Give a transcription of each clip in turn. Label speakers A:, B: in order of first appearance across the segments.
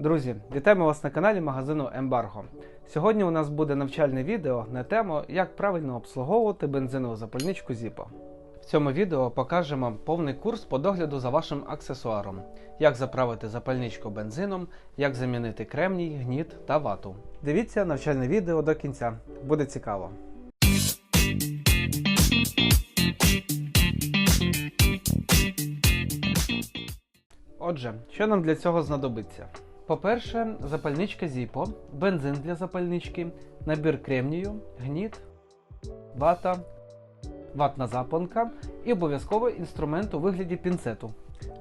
A: Друзі, вітаємо вас на каналі магазину Ембарго. Сьогодні у нас буде навчальне відео на тему, як правильно обслуговувати бензинову запальничку Zippo. В цьому відео покажемо повний курс по догляду за вашим аксесуаром, як заправити запальничку бензином, як замінити кремній, гніт та вату. Дивіться навчальне відео до кінця, буде цікаво. Отже, що нам для цього знадобиться? По-перше, запальничка Zippo, бензин для запальнички, набір кремнію, гніт, вата, ватна запонка і обов'язково інструмент у вигляді пінцету.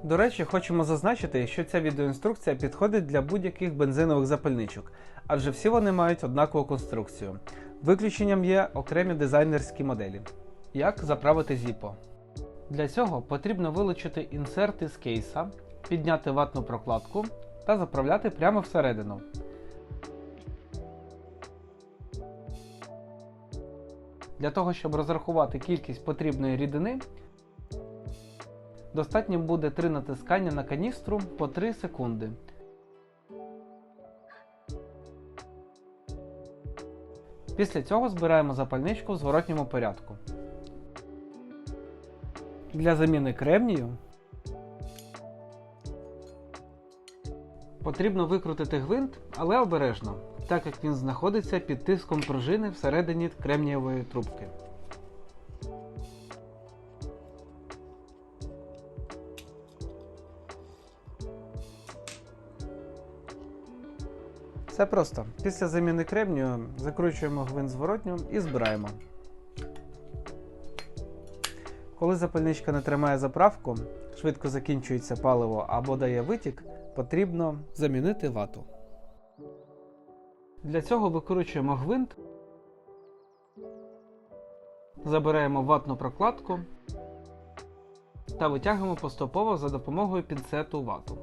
A: До речі, хочемо зазначити, що ця відеоінструкція підходить для будь-яких бензинових запальничок, адже всі вони мають однакову конструкцію. Виключенням є окремі дизайнерські моделі. Як заправити Zippo? Для цього потрібно вилучити інсерти з кейса, підняти ватну прокладку та заправляти прямо всередину. Для того, щоб розрахувати кількість потрібної рідини, достатньо буде 3 натискання на каністру по 3 секунди. Після цього збираємо запальничку в зворотньому порядку. Для заміни кремнію Потрібно викрутити гвинт, але обережно, так як він знаходиться під тиском пружини всередині кремнієвої трубки. Все просто. Після заміни кремнію закручуємо гвинт зворотньо і збираємо. Коли запальничка не тримає заправку, швидко закінчується паливо або дає витік, потрібно замінити вату. Для цього викручуємо гвинт, забираємо ватну прокладку та витягуємо поступово за допомогою пінцету вату.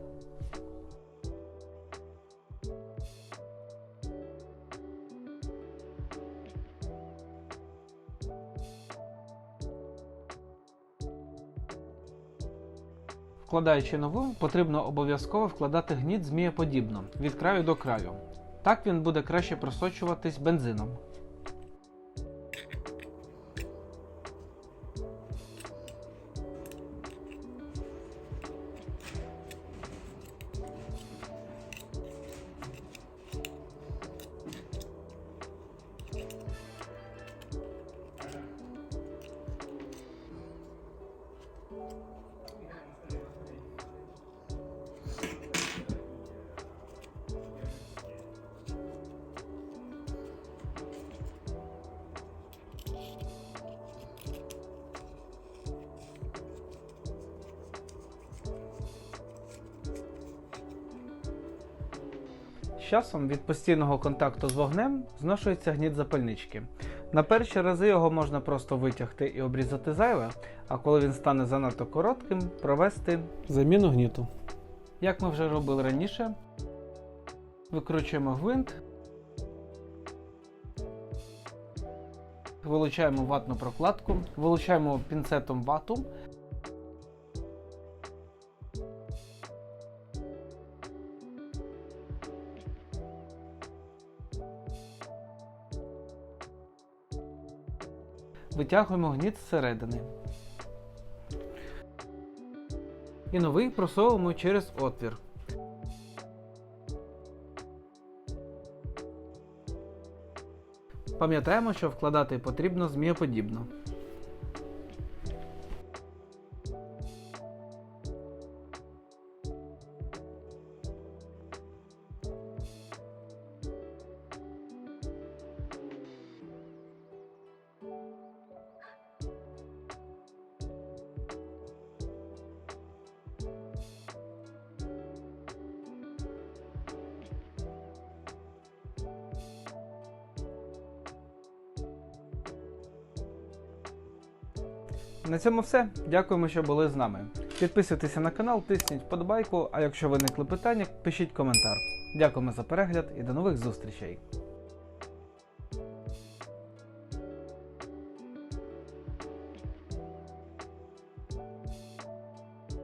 A: Вкладаючи нову, потрібно обов'язково вкладати гніт змієподібно від краю до краю. Так він буде краще просочуватись бензином. З часом від постійного контакту з вогнем зношується гніт запальнички. На перші рази його можна просто витягти і обрізати зайве, а коли він стане занадто коротким, провести заміну гніту. Як ми вже робили раніше, викручуємо гвинт, вилучаємо ватну прокладку, вилучаємо пінцетом вату. Витягуємо гніт зсередини. І новий просовуємо через отвір. Пам'ятаємо, що вкладати потрібно змієподібно. На цьому все. Дякуємо, що були з нами. Підписуйтеся на канал, тисніть вподобайку, а якщо виникли питання, пишіть коментар. Дякуємо за перегляд і до нових зустрічей!